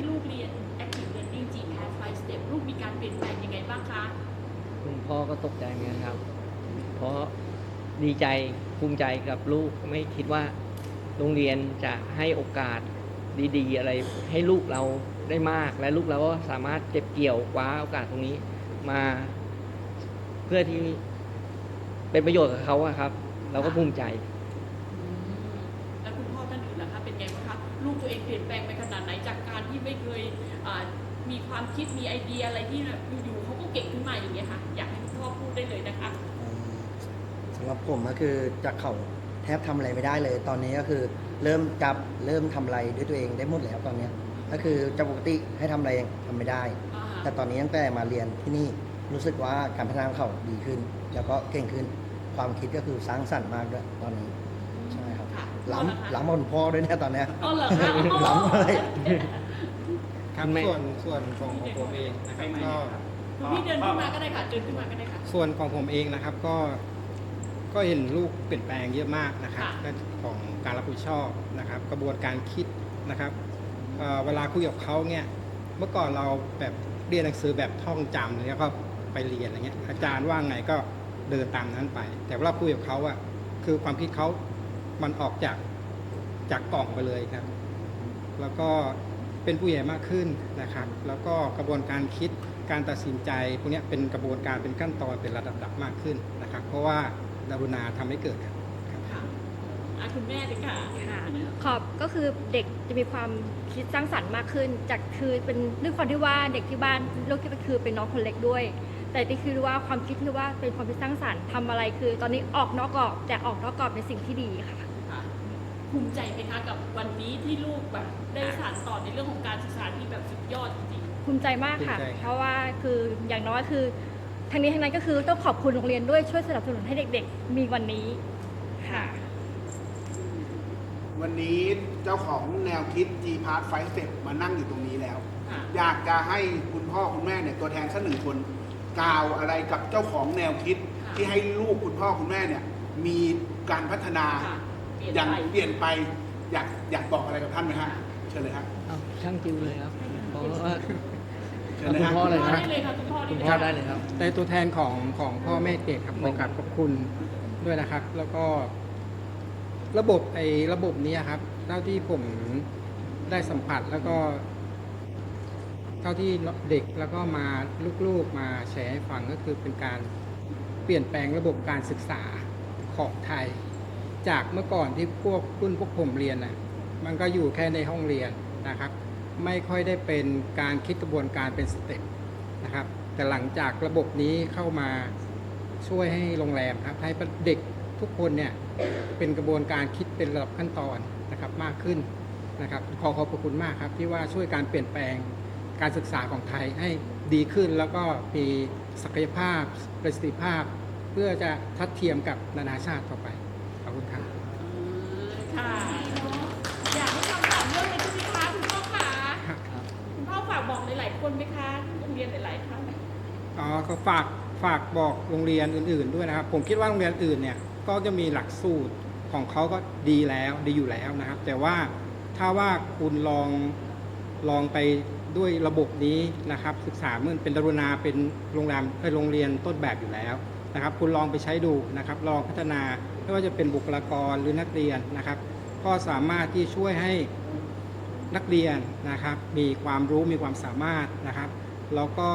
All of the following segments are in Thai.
ที่ลูกเรียน Active Learning G Path 5 Step ลูกมีการเปลี่ยนแปลงยังไงบ้างคะ คุณพ่อก็ตกใจเหมือนกันครับ เพราะดีใจภูมิใจกับลูกไม่คิดว่าโรงเรียนจะให้โอกาสดีๆ อะไรให้ลูกเราได้มาก และลูกเราก็สามารถเก็บเกี่ยวคว้าโอกาสตรงนี้มา เพื่อที่เป็นประโยชน์กับเขาอะครับ เราก็ภูมิใจ เองเปลี่ยนแปลงไปขนาดไหนจากการที่ไม่เคยอ่ามีความคิดมีไอเดียอะไรที่แบบอยู่ๆเขาก็เก่งขึ้นมาอย่างเงี้ยค่ะอยากให้คุณพ่อพูดได้เลยนะคะอืมสำหรับผมก็คือจากเขาแทบทำอะไรไม่ได้เลย ตอนนี้ก็คือเริ่มจับเริ่มทำอะไรด้วยตัวเองได้หมดแล้วตอนเนี้ยก็คือจากปกติให้ทำอะไรทำไม่ได้อ่าแต่ตอนนี้ตั้งแต่มาเรียนที่นี่รู้สึกว่าการพัฒนาของเขาดีขึ้น แล้วก็เก่งขึ้นความคิดก็คือสร้างสรรค์มากด้วยตอนนี้ ใช่ครับค่ะล้ำล้ำมันพ่อด้วยเนี่ยตอนเนี้ย อ๋อเหรอคะอ๋อล้ำเลยครับไม่ ส่วนส่วนของของผมเองนะครับก็คุณพี่เดินขึ้นมาก็ได้ค่ะเดินขึ้นมาก็ได้ค่ะ ส่วนของผมเองนะครับก็ก็เห็นลูกเปลี่ยนแปลงเยอะมากนะครับค่ะเรื่องของการรับผิดชอบนะครับ กระบวนการคิดนะครับเอ่อเวลาคุยกับเขาเนี่ยเมื่อก่อนเราแบบเรียนหนังสือแบบท่องจำแล้วก็ไปเรียนอะไรเงี้ยอาจารย์ว่าไงก็เดินตามนั้นไป แต่เวลาคุยกับเขาอะคือความคิดเขา มันออกจากจากกล่องไปเลยครับ แล้วก็เป็นผู้ใหญ่มากขึ้นนะครับ แล้วก็กระบวนการคิดการตัดสินใจพวกเนี้ยเป็นกระบวนการเป็นขั้นตอนเป็นระดับๆมากขึ้นนะครับ เพราะว่าดารุณาทำให้เกิดครับค่ะอะคุณแม่เลยค่ะค่ะขอบก็คือเด็กจะมีความคิดสร้างสรรค์มากขึ้น จากคือเป็นด้วยความที่ว่าเด็กที่บ้านลูกที่คือเป็นน้องคนเล็กด้วย แต่ที่คือว่าความคิดที่ว่าเป็นความคิดสร้างสรรค์ทำอะไรคือ ตอนนี้ออกนอกกรอบแต่ออกนอกกรอบในสิ่งที่ดีค่ะค่ะ ภูมิใจไหมคะกับวันนี้ที่ลูกแบบได้สานต่อในเรื่องของการศึกษาที่แบบสุดยอดจริงภูมิใจมากค่ะ ภูมิใจครับ เพราะว่าคืออย่างน้อยคือทางนี้ทางนั้นก็คือต้องขอบคุณโรงเรียนด้วยช่วยสนับสนุนให้เด็กๆ มีวันนี้ค่ะ วันนี้เจ้าของแนวคิด G Part 5 Step มานั่งอยู่ตรงนี้แล้ว ๆค่ะ อยากจะให้คุณพ่อคุณแม่เนี่ยตัวแทนสักหนึ่งคนกล่าวอะไรกับเจ้าของแนวคิด ค่ะที่ให้ลูกคุณพ่อคุณแม่เนี่ยมีการพัฒนาค่ะ เปลี่ยนอย่างไป เปลี่ยนไปอยากอยากบอกอะไรกับท่านไหมฮะเชิญเลยครับเอาช่างจิวเลยครับเพราะว่า เชิญเลยฮะคุณพ่อคุณเลยพ่อนะได้เลยค่ะคุณพ่อได้คุณเลยพ่อค่ะ ได้เลยครับ ในตัวแทนของของพ่อแม่เด็กครับขอกราบขอบคุณด้วยนะครับ แล้วก็ ระบบไอ้ระบบนี้ครับเท่าที่ผมได้สัมผัสแล้วก็ เท่าที่เด็กแล้วก็มาลูกๆมาแชร์ให้ฟังก็คือเป็นการเปลี่ยนแปลงระบบการศึกษาของไทย จากเมื่อก่อนที่พวกรุ่นพวกผมเรียนน่ะมันก็อยู่แค่ในห้องเรียนนะครับ ไม่ค่อยได้เป็นการคิดกระบวนการเป็นสเต็ปนะครับ แต่หลังจากระบบนี้เข้ามาช่วยให้โรงแรมครับให้เด็กทุกคนเนี่ยเป็นกระบวนการคิดเป็นระดับขั้นตอนนะครับมากขึ้นนะครับขอขอบพระคุณมากครับที่ว่าช่วยการเปลี่ยนแปลงการศึกษาของไทยให้ดีขึ้นแล้วก็มีศักยภาพประสิทธิภาพ เพื่อจะทัดเทียมกับนานาชาติต่อไป ค่ะอยากให้คำถามเรื่องอะไรใช่ไหมคะคุณพ่อคะคุณพ่อฝากบอกหลายๆคนไหมคะโรงเรียนหลายๆท่านอ๋อก็ฝากฝากบอกโรงเรียนอื่น ๆด้วยนะครับ ผมคิดว่าโรงเรียนอื่นเนี่ยก็จะมีหลักสูตรของเขาก็ดีแล้วดีอยู่แล้วนะครับ แต่ว่าถ้าว่าคุณลองลองไปด้วยระบบนี้นะครับ ศึกษาเมื่อเป็นดารุณาเป็นโรงแรมเป็นโรงเรียนต้นแบบอยู่แล้ว นะครับ คุณลองไปใช้ดูนะครับ ลองพัฒนาไม่ว่าจะเป็นบุคลากรหรือนักเรียนนะครับ ก็สามารถที่ช่วยให้นักเรียนนะครับ มีความรู้มีความสามารถนะครับแล้วก็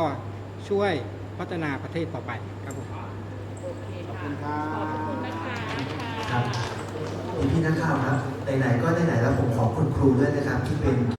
ช่วยพัฒนาประเทศต่อไปครับผมโอเคขอบค่ะคุณครับขอบคุณนะคะครับพี่พี่นักข่าวครับไหนๆก็ไหนๆแล้วผมขอบคุณครูด้วยนะครับที่เป็น